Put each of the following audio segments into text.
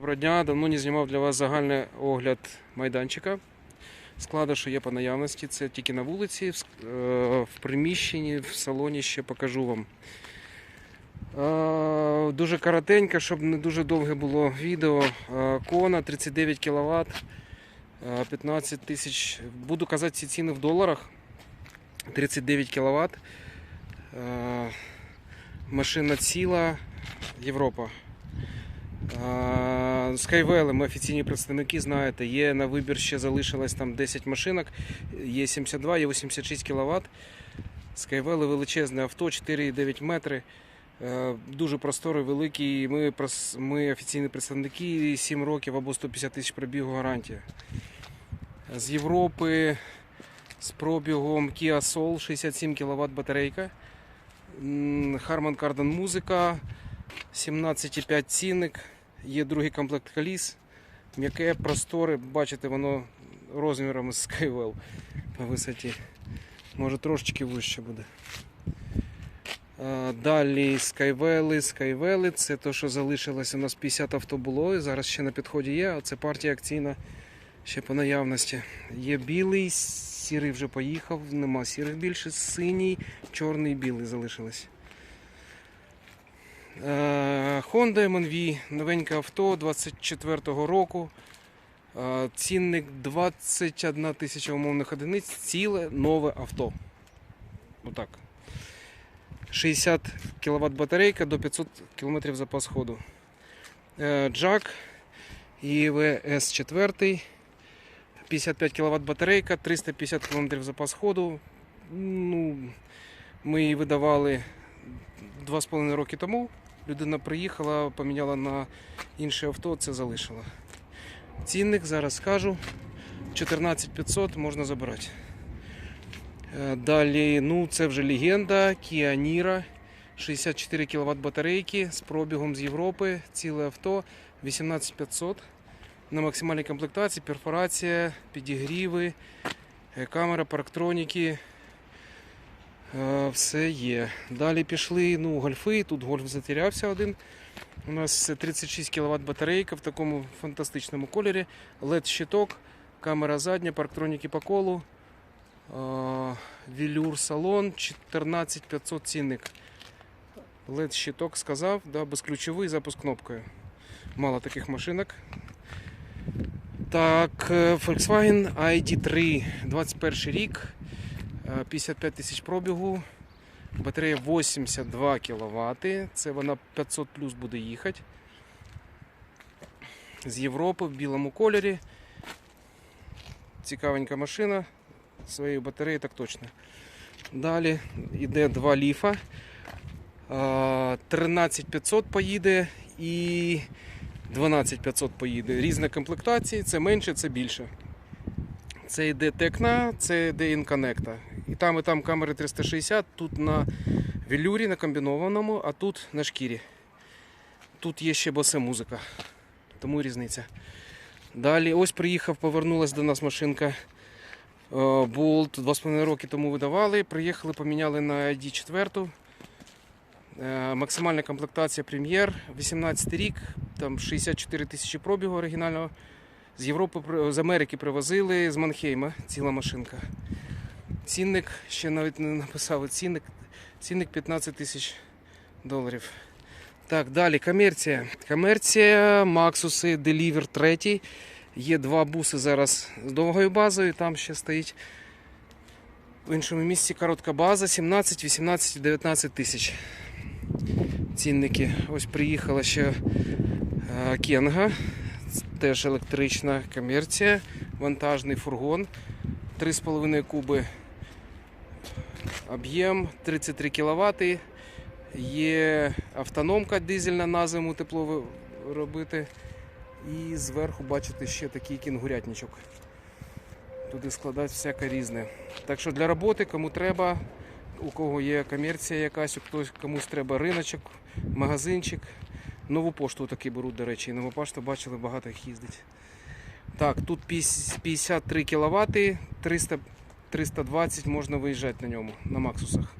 Доброго дня, давно не знімав для вас загальний огляд майданчика. Складу, що є по наявності, це тільки на вулиці, в е, приміщенні, в салоні ще покажу вам. Е, Дуже коротенько, щоб не дуже довге було відео. Е, Кона 39 кВт, 15 тисяч. Буду казати ці ціни в доларах. 39 кВт. Машина ціла, Європа. Skywell, ми офіційні представники, знаєте, є на вибір ще залишилось там 10 машинок, є 72, є 86 кВт. Skywell величезне авто, 4,9 метри. Е, Дуже просторий, великий. Ми, ми офіційні представники, 7 років або 150 тисяч пробігу гарантія. З Європи з пробігом Kia Soul 67 кВт батарейка. Harman Kardon музика. 17,5 цінник. Є другий комплект коліс. М'яке, просторе, бачите, воно розміром з Skywell по висоті. Може трошечки вище буде. Далі Skywell, Skywell, це те, що залишилось. У нас 50 авто було, і зараз ще на підході є, а це партія акційна ще по наявності. Є білий, сірий вже поїхав, нема сірих більше, синій, чорний, білий залишилось. Е, Honda MNV, новеньке авто 24-го року. Е, Цінник 21 тисяча умовних одиниць, ціле нове авто. Отак. 60 кВт батарейка до 500 км запас ходу. Е, Джак ІВС 4. 55 кВт батарейка, 350 км запас ходу. Ну, ми її видавали 2,5 роки тому. Людина приїхала, поміняла на інше авто, це залишила. Цінник зараз скажу. 14 500 можна забирати. Е, Далі, ну це вже легенда. Kia Niro. 64 кВт батарейки з пробігом з Європи. Ціле авто 18500. На максимальній комплектації, перфорація, підігріви, е, камера, парктроніки. Е, Все є. Далі пішли ну, гольфи. Тут гольф затерявся один. У нас 36 кВт батарейка в такому фантастичному кольорі. LED щиток, камера задня, парктроніки по колу. Е, Велюр салон 14500 цінник. LED щиток сказав, да, безключовий запуск кнопкою. Мало таких машинок. Так, е, Volkswagen ID3 21 рік. Е, 55 тисяч пробігу. Батарея 82 кВт. Це вона 500 плюс буде їхати. З Європи в білому кольорі. Цікавенька машина. Своєю батареєю так точно. Далі йде два ліфа. Е, 13500 поїде і 12500 поїде. Різна комплектація, це менше, це більше. Це йде Текна, це йде Інконекта. І там, і там камери 360, тут на велюрі, на комбінованому, а тут на шкірі. Тут є ще босе музика. Тому різниця. Далі ось приїхав, повернулася до нас машинка. е, Болт 2,5 роки тому видавали. Приїхали, поміняли на ID 4. Е, Максимальна комплектація прем'єр, 18 рік, там 64 тисячі пробігу оригінального. З Європи, з Америки привозили, з Манхейма ціла машинка. Цінник, ще навіть не написали цінник. Цінник 15 тисяч доларів. Так, далі комерція. Комерція, Максуси, Deliver 3. Є два буси зараз з довгою базою, там ще стоїть. В іншому місці коротка база 17, 18, 19 тисяч. Цінники. Ось приїхала ще е, Кенга. Теж електрична комерція, вантажний фургон, 3,5 куби об'єм, 33 кВт. Є автономка дизельна на зиму тепло робити. І зверху бачите ще такий кінгурятничок. Туди складати всяке різне. Так що для роботи, кому треба, у кого є комерція якась, у хтось комусь треба риночок, магазинчик. Нову пошту таки беруть, до речі, нову пошту бачили, багато їх їздить. Так, тут 53 кВт, 300, 320 можна виїжджати на ньому, на Максусах.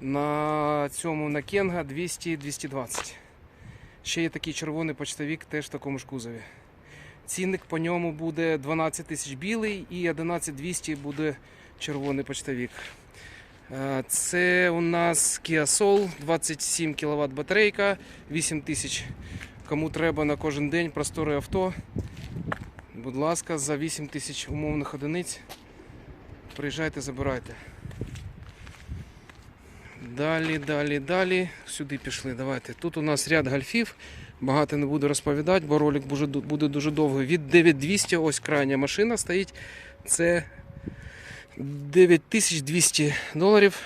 На цьому на Кенга 200-220. Ще є такий червоний почтовік, теж в такому ж кузові. Цінник по ньому буде 12 тисяч білий і 11 200 буде червоний почтовік. Е, Це у нас Kia Soul, 27 кВт батарейка, 8 тисяч. Кому треба на кожен день просторе авто. Будь ласка, за 8 тисяч умовних одиниць. Приїжджайте, забирайте. Далі, далі, далі. Сюди пішли. Давайте. Тут у нас ряд гольфів. Багато не буду розповідати, бо ролик буде дуже довгий. Від 9200 ось крайня машина стоїть. Це 9200 доларів.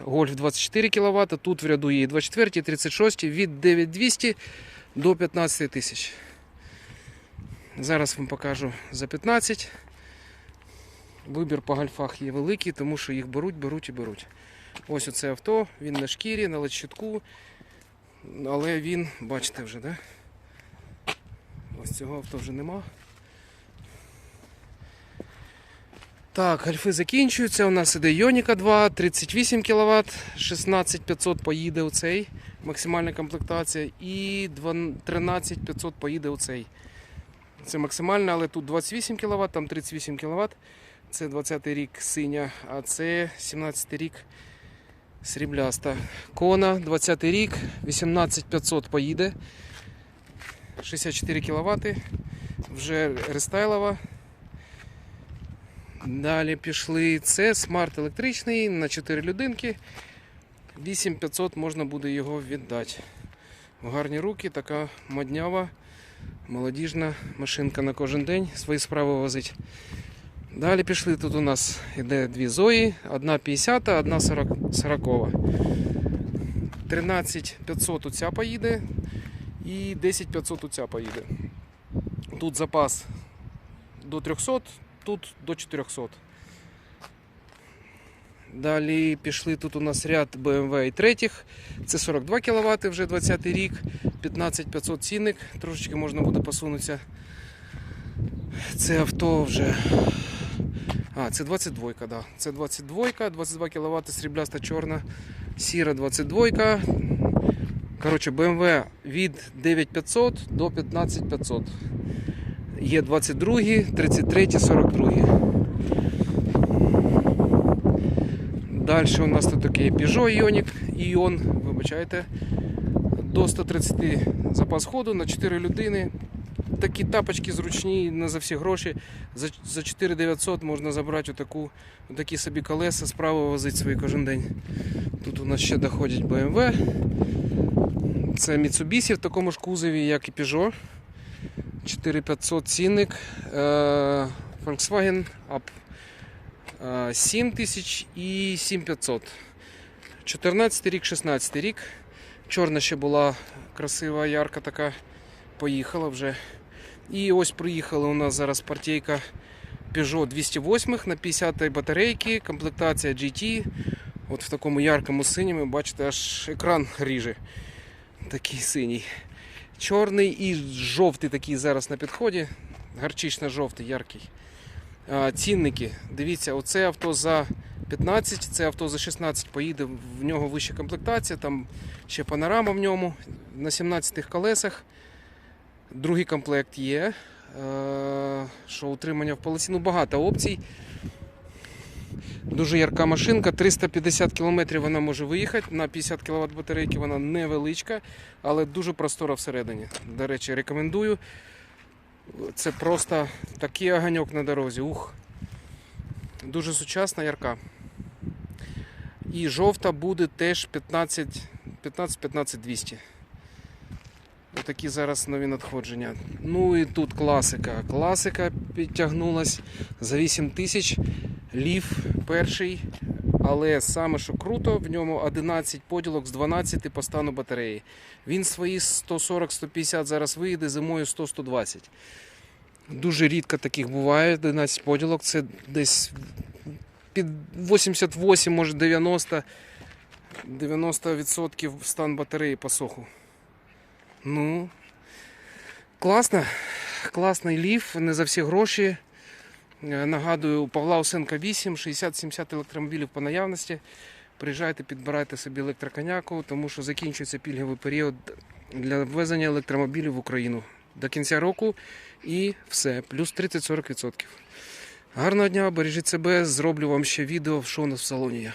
Гольф 24 кВт. Тут в ряду є 24, 36 від 9200 до 15 тисяч. Зараз вам покажу за 15. Вибір по гольфах є великий, тому що їх беруть, беруть і беруть. Ось оце авто, він на шкірі, на ледщитку. Але він, бачите вже, да? Ось цього авто вже нема. Так, гольфи закінчуються. У нас іде Йоніка 2, 38 кВт, 16500 поїде у цей, максимальна комплектація, і 13500 поїде у цей. Це максимальна, але тут 28 кВт, там 38 кВт. Це 20-й рік синя, а це 17 рік срібляста. Кона 20 рік, 18500 поїде. 64 кВт. Вже рестайлова. Далі пішли. Це смарт електричний на 4 людинки. 8500 можна буде його віддати. В гарні руки, така моднява, молодіжна машинка на кожен день свої справи возить. Далі пішли. Тут у нас іде дві Зої, одна 50, одна 40. 40. 13500 у ця поїде і 10500 у ця поїде. Тут запас до 300, тут до 400. Далі пішли тут у нас ряд BMW і третіх. Це 42 кВт вже 20 рік, 15500 цінник, трошечки можна буде посунутися. Це авто вже. А, це 22, да. Це 22, 22 кВт, срібляста чорна, сіра 22. Коротше, BMW від 9500 до 15500. Є 22, 33, 42. Далі у нас тут такий Peugeot Ioniq, Ion, вибачайте, до 130 запас ходу на 4 людини. Такі тапочки зручні не за всі гроші. За, за 4900 можна забрати отаку, отакі собі колеса, справа возити свої кожен день. Тут у нас ще доходять BMW. Це Mitsubishi в такому ж кузові, як і Peugeot. 4500 цінник. Е, Volkswagen Up. 7000 і 7500. 14 рік, 16 рік. Чорна ще була красива, ярка така. Поїхала вже. І ось приїхала у нас зараз партійка Peugeot 208 на 50 батарейки, комплектація GT. От в такому яркому синьому, бачите, аж екран ріже. Такий синій. Чорний і жовтий такий зараз на підході. Гарчично-жовтий, яркий. Цінники. Дивіться, оце авто за 15, це авто за 16 поїде, в нього вища комплектація, там ще панорама в ньому на 17 колесах. Другий комплект є. Що утримання в полосі. Ну, багато опцій. Дуже ярка машинка, 350 км вона може виїхати. На 50 кВт батарейки вона невеличка, але дуже простора всередині. До речі, рекомендую. Це просто такий огоньок на дорозі. Ух. Дуже сучасна ярка. І жовта буде теж 15 15 200. Отакі зараз нові надходження. Ну і тут класика. Класика підтягнулась за 8 тисяч. Лів перший. Але саме що круто, в ньому 11 поділок з 12 по стану батареї. Він свої 140-150 зараз виїде, зимою 100-120. Дуже рідко таких буває. 11 поділок. Це десь під 88, може 90, 90% стан батареї по соху. Ну, класно. Класний лів, не за всі гроші. Е, Нагадую, у Павла Осенка 8, 60-70 електромобілів по наявності. Приїжджайте, підбирайте собі електроконяку, тому що закінчується пільговий період для ввезення електромобілів в Україну до кінця року і все, плюс 30-40%. Гарного дня, бережіть себе, зроблю вам ще відео, що у нас в салоні є.